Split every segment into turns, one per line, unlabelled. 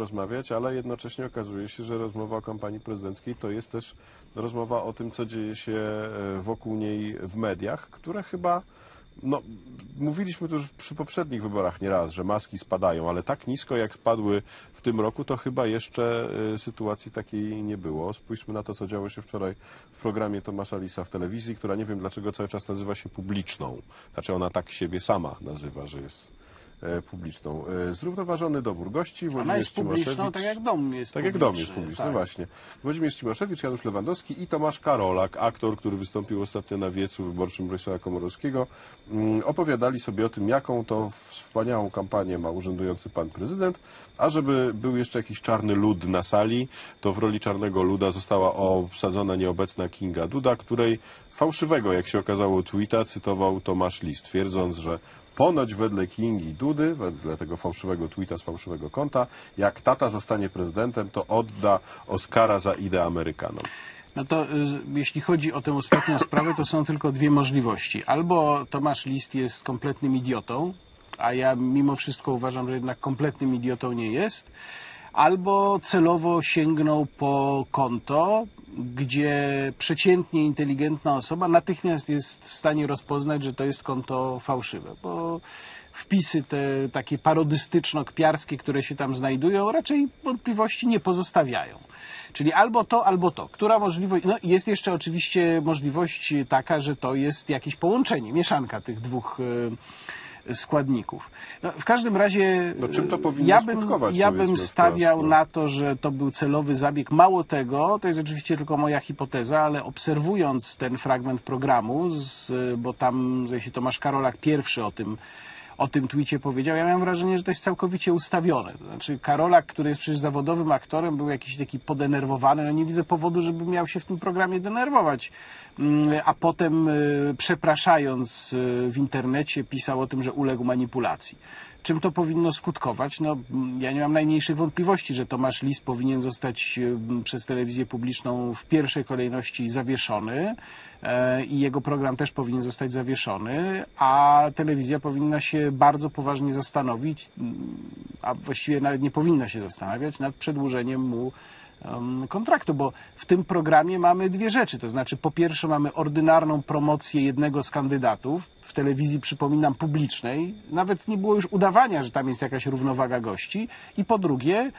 rozmawiać, ale jednocześnie okazuje się, że rozmowa o kampanii prezydenckiej to jest też rozmowa o tym, co dzieje się e, wokół niej w mediach, które chyba no, mówiliśmy tu już przy poprzednich wyborach nieraz, że maski spadają, ale tak nisko jak spadły w tym roku, to chyba jeszcze e, sytuacji takiej nie było. Spójrzmy na to, co działo się wczoraj w programie Tomasza Lisa w telewizji, która nie wiem dlaczego cały czas nazywa się publiczną. Znaczy ona tak siebie sama nazywa, że jest publiczną. E, Zrównoważony dobór gości, Włodzimierz
jest publiczną, tak jak dom jest
Tak jak
publiczny.
dom jest publiczny,
tak.
właśnie. Włodzimierz Cimoszewicz, Janusz Lewandowski i Tomasz Karolak, aktor, który wystąpił ostatnio na wiecu wyborczym Bronisława Komorowskiego, mm, opowiadali sobie o tym, jaką to wspaniałą kampanię ma urzędujący pan prezydent, a żeby był jeszcze jakiś czarny lud na sali, to w roli czarnego luda została obsadzona nieobecna Kinga Duda, której fałszywego, jak się okazało, tweeta cytował Tomasz Lis, twierdząc, że Ponoć wedle Kingi Dudy, wedle tego fałszywego tweeta z fałszywego konta, jak tata zostanie prezydentem, to odda Oscara za ideę Amerykanom.
No to y, jeśli chodzi o tę ostatnią sprawę, to są tylko dwie możliwości. Albo Tomasz List jest kompletnym idiotą, a ja mimo wszystko uważam, że jednak kompletnym idiotą nie jest, albo celowo sięgnął po konto, gdzie przeciętnie inteligentna osoba natychmiast jest w stanie rozpoznać, że to jest konto fałszywe, bo wpisy te takie parodystyczno-kpiarskie, które się tam znajdują, raczej wątpliwości nie pozostawiają. Czyli albo to, albo to. Która możliwość? No jest jeszcze oczywiście możliwość taka, że to jest jakieś połączenie, mieszanka tych dwóch e, składników. No, w każdym razie
No, czym to powinno
ja bym, ja bym
wprost,
stawiał
no.
na to, że to był celowy zabieg. Mało tego, to jest oczywiście tylko moja hipoteza, ale obserwując ten fragment programu, z, bo tam się Tomasz Karolak pierwszy o tym o tym twicie powiedział, ja miałem wrażenie, że to jest całkowicie ustawione. To znaczy Karolak, który jest przecież zawodowym aktorem, był jakiś taki podenerwowany, no nie widzę powodu, żeby miał się w tym programie denerwować. Mm, A potem y, przepraszając y, w internecie pisał o tym, że uległ manipulacji. Czym to powinno skutkować? No, ja nie mam najmniejszych wątpliwości, że Tomasz Lis powinien zostać y, przez telewizję publiczną w pierwszej kolejności zawieszony e, i jego program też powinien zostać zawieszony, a telewizja powinna się bardzo poważnie zastanowić, mm, a właściwie nawet nie powinna się zastanawiać nad przedłużeniem mu kontraktu, bo w tym programie mamy dwie rzeczy. To znaczy, po pierwsze, mamy ordynarną promocję jednego z kandydatów w telewizji, przypominam, publicznej. Nawet nie było już udawania, że tam jest jakaś równowaga gości. I po drugie,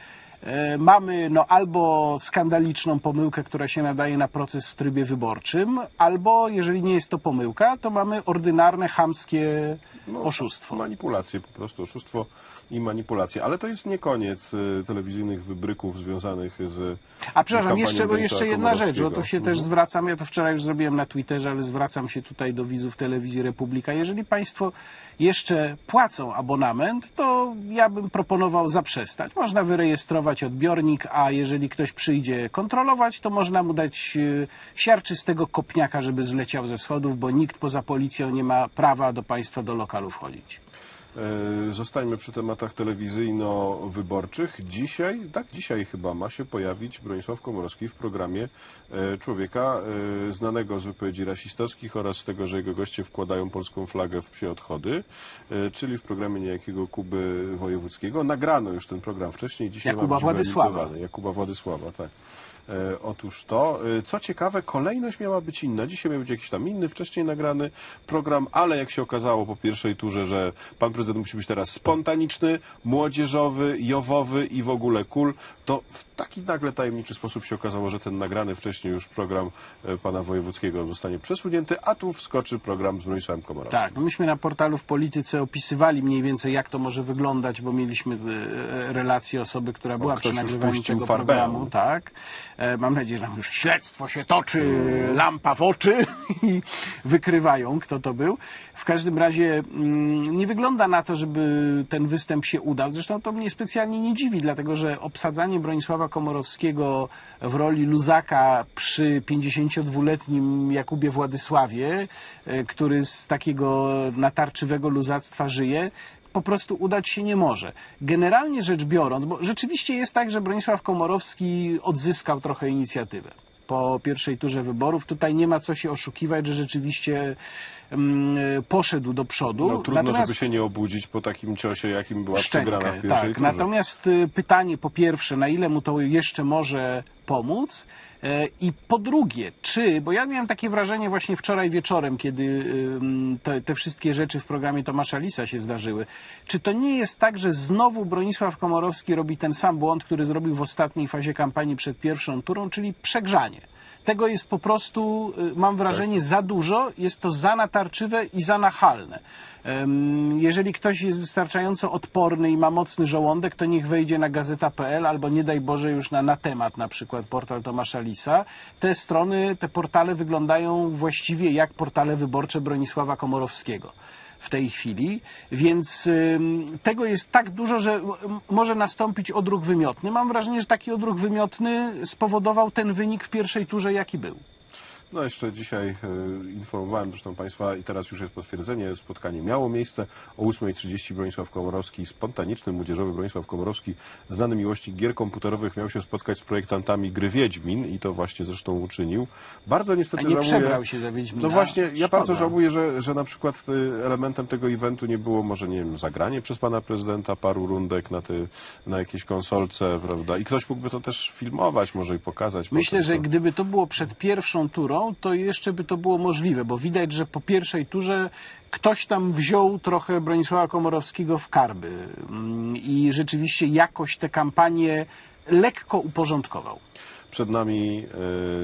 e, mamy no, albo skandaliczną pomyłkę, która się nadaje na proces w trybie wyborczym, albo jeżeli nie jest to pomyłka, to mamy ordynarne, chamskie oszustwo.
Manipulacje, po prostu oszustwo i manipulacje. Ale to jest nie koniec y, telewizyjnych wybryków związanych z
A przepraszam, jeszcze, bo jeszcze jedna rzecz, bo tu się
Mhm.
też zwracam, ja to wczoraj już zrobiłem na Twitterze, ale zwracam się tutaj do widzów telewizji Republika. Jeżeli Państwo jeszcze płacą abonament, to ja bym proponował zaprzestać. Można wyrejestrować odbiornik, a jeżeli ktoś przyjdzie kontrolować, to można mu dać e, siarczystego kopniaka, żeby zleciał ze schodów, bo nikt poza policją nie ma prawa do Państwa do lokalu wchodzić.
E, Zostańmy przy tematach telewizyjno-wyborczych. Dzisiaj, tak dzisiaj chyba ma się pojawić Bronisław Komorowski w programie e, człowieka e, znanego z wypowiedzi rasistowskich oraz z tego, że jego goście wkładają polską flagę w psie odchody, czyli w programie niejakiego Kuby Wojewódzkiego. Nagrano już ten program wcześniej, dzisiaj
Jakuba
ma być
Władysława.
Jakuba Władysława, tak. E, Otóż to, E, co ciekawe, kolejność miała być inna. Dzisiaj miał być jakiś tam inny, wcześniej nagrany program, ale jak się okazało po pierwszej turze, że pan prezydent musi być teraz spontaniczny, młodzieżowy, jowowy i w ogóle cool, to w taki nagle tajemniczy sposób się okazało, że ten nagrany wcześniej już program e, pana wojewódzkiego zostanie przesunięty, a tu wskoczy program z Bronisławem Komorowskim.
Tak, no myśmy na portalu w Polityce opisywali mniej więcej, jak to może wyglądać, bo mieliśmy e, relację osoby, która była przy
ktoś już
nagrywaniu
puścił
tego
farbę.
programu. Tak. E, Mam nadzieję, że tam już śledztwo się toczy, lampa w oczy i wykrywają, kto to był. W każdym razie mm, nie wygląda na to, żeby ten występ się udał. Zresztą to mnie specjalnie nie dziwi, dlatego że obsadzanie Bronisława Komorowskiego w roli luzaka przy 52-letnim Jakubie Władysławie, e, który z takiego natarczywego luzactwa żyje, po prostu udać się nie może. Generalnie rzecz biorąc, bo rzeczywiście jest tak, że Bronisław Komorowski odzyskał trochę inicjatywę. po pierwszej turze wyborów. Tutaj nie ma co się oszukiwać, że rzeczywiście mm, poszedł do przodu.
No, trudno,
Natomiast-
żeby się nie obudzić po takim ciosie, jakim była
szczękę,
przegrana w pierwszej
tak.
turze.
Natomiast y, pytanie po pierwsze, na ile mu to jeszcze może pomóc? I po drugie, czy, bo ja miałem takie wrażenie właśnie wczoraj wieczorem, kiedy te, te wszystkie rzeczy w programie Tomasza Lisa się zdarzyły, czy to nie jest tak, że znowu Bronisław Komorowski robi ten sam błąd, który zrobił w ostatniej fazie kampanii przed pierwszą turą, czyli przegrzanie? Tego jest po prostu, y, mam wrażenie, za dużo, jest to za natarczywe i za nachalne. Jeżeli ktoś jest wystarczająco odporny i ma mocny żołądek, to niech wejdzie na gazeta.pl albo nie daj Boże już na, na temat, na przykład portal Tomasza Lisa. Te strony, te portale wyglądają właściwie jak portale wyborcze Bronisława Komorowskiego w tej chwili, więc tego jest tak dużo, że może nastąpić odruch wymiotny. Mam wrażenie, że taki odruch wymiotny spowodował ten wynik w pierwszej turze, jaki był.
No jeszcze dzisiaj e, informowałem zresztą Państwa i teraz już jest potwierdzenie, spotkanie miało miejsce o 8.30 Bronisław Komorowski, spontaniczny młodzieżowy Bronisław Komorowski, znany miłości gier komputerowych, miał się spotkać z projektantami gry Wiedźmin i to właśnie zresztą uczynił. Bardzo
A
niestety
nie
żałuję...
przebrał się za Wiedźmina.
No właśnie, ja
Szkoda.
bardzo żałuję, że, że na przykład y, elementem tego eventu nie było może, nie wiem, zagranie przez pana prezydenta paru rundek na, ty, na jakiejś konsolce, prawda? I ktoś mógłby to też filmować może i pokazać.
Myślę, że gdyby to było przed pierwszą turą, to jeszcze by to było możliwe, bo widać, że po pierwszej turze ktoś tam wziął trochę Bronisława Komorowskiego w karby Mm, i rzeczywiście jakoś tę kampanię lekko uporządkował.
Przed nami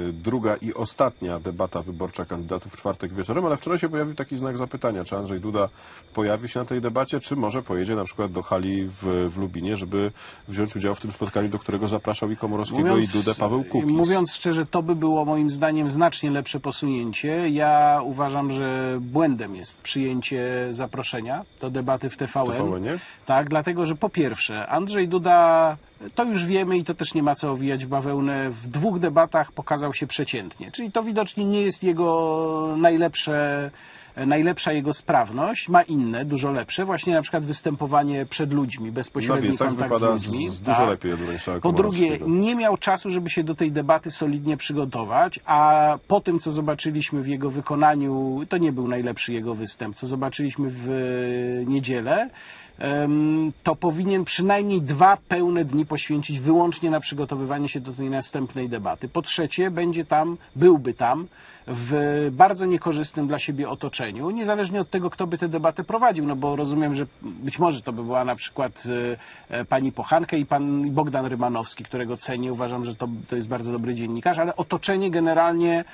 e, druga i ostatnia debata wyborcza kandydatów w czwartek wieczorem, ale wczoraj się pojawił taki znak zapytania, czy Andrzej Duda pojawi się na tej debacie, czy może pojedzie na przykład do hali w, w Lubinie, żeby wziąć udział w tym spotkaniu, do którego zapraszał i Komorowskiego i Dudę Paweł Kukiz.
mówiąc szczerze, to by było moim zdaniem znacznie lepsze posunięcie. Ja uważam, że błędem jest przyjęcie zaproszenia do debaty w TVN.
W TVN-ie?
Tak, dlatego, że po pierwsze, Andrzej Duda, to już wiemy i to też nie ma co owijać bawełnę, w dwóch debatach pokazał się przeciętnie. Czyli to widocznie nie jest jego najlepsze, najlepsza jego sprawność. Ma inne, dużo lepsze. Właśnie na przykład występowanie przed ludźmi,
Na
bezpośredni
wiecach
kontakt
wypada
z ludźmi.
z dużo
Tak.
lepiej od Bronisława
Po drugie, nie miał czasu, żeby się do tej debaty solidnie przygotować, a po tym, co zobaczyliśmy w jego wykonaniu, to nie był najlepszy jego występ, co zobaczyliśmy w e, niedzielę, to powinien przynajmniej dwa pełne dni poświęcić wyłącznie na przygotowywanie się do tej następnej debaty. Po trzecie, będzie tam, byłby tam w bardzo niekorzystnym dla siebie otoczeniu, niezależnie od tego, kto by tę debatę prowadził, no bo rozumiem, że być może to by była na przykład e, e, pani Pochankę i pan Bogdan Rymanowski, którego cenię, uważam, że to, to jest bardzo dobry dziennikarz, ale otoczenie generalnie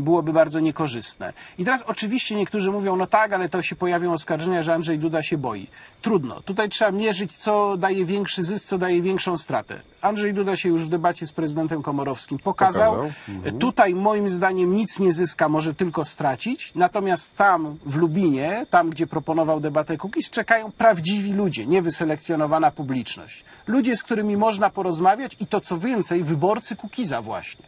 byłoby bardzo niekorzystne. I teraz oczywiście niektórzy mówią, no tak, ale to się pojawią oskarżenia, że Andrzej Duda się boi. Trudno. Tutaj trzeba mierzyć, co daje większy zysk, co daje większą stratę. Andrzej Duda się już w debacie z prezydentem Komorowskim pokazał.
Pokazał. Mhm.
Tutaj moim zdaniem nic nie zyska, może tylko stracić. Natomiast tam w Lubinie, tam gdzie proponował debatę Kukiz, czekają prawdziwi ludzie, niewyselekcjonowana publiczność. Ludzie, z którymi można porozmawiać i to co więcej, wyborcy Kukiza właśnie.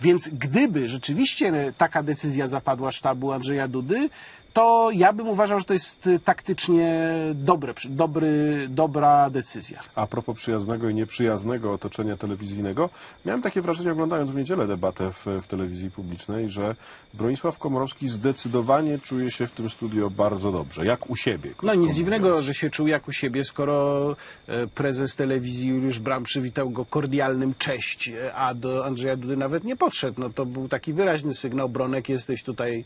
Więc gdyby rzeczywiście taka decyzja zapadła sztabu Andrzeja Dudy, to ja bym uważał, że to jest y, taktycznie dobre, dobry, dobra decyzja.
A propos przyjaznego i nieprzyjaznego otoczenia telewizyjnego, miałem takie wrażenie oglądając w niedzielę debatę w, w telewizji publicznej, że Bronisław Komorowski zdecydowanie czuje się w tym studio bardzo dobrze, jak u siebie.
No nic dziwnego, że się czuł jak u siebie, skoro e, prezes telewizji Juliusz Bram przywitał go kordialnym cześć, e, a do Andrzeja Dudy nawet nie podszedł. No to był taki wyraźny sygnał, Bronek, jesteś tutaj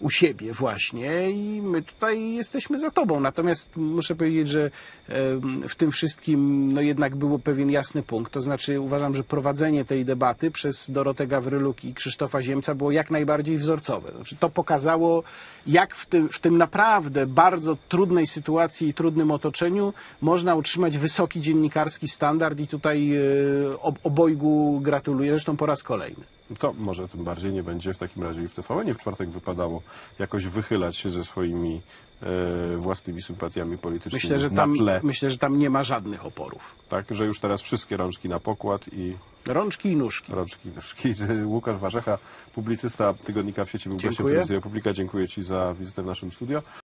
u siebie właśnie i my tutaj jesteśmy za tobą. Natomiast muszę powiedzieć, że w tym wszystkim no jednak było pewien jasny punkt. To znaczy uważam, że prowadzenie tej debaty przez Dorotę Gawryluk i Krzysztofa Ziemca było jak najbardziej wzorcowe. Znaczy, to pokazało, jak w tym, w tym naprawdę bardzo trudnej sytuacji i trudnym otoczeniu można utrzymać wysoki dziennikarski standard i tutaj e, ob- obojgu gratuluję, zresztą po raz kolejny.
To może tym bardziej nie będzie w takim razie i w TVN w czwartek wypadało jakoś wychylać się ze swoimi e, własnymi sympatiami politycznymi
Myślę, że
na
tam,
tle.
myślę, że tam nie ma żadnych oporów.
Tak, że już teraz wszystkie rączki na pokład i
Rączki i nóżki.
rączki nóżki. Łukasz Warzecha, publicysta tygodnika w sieci był gościem telewizji Republika. Dziękuję Ci za wizytę w naszym studio.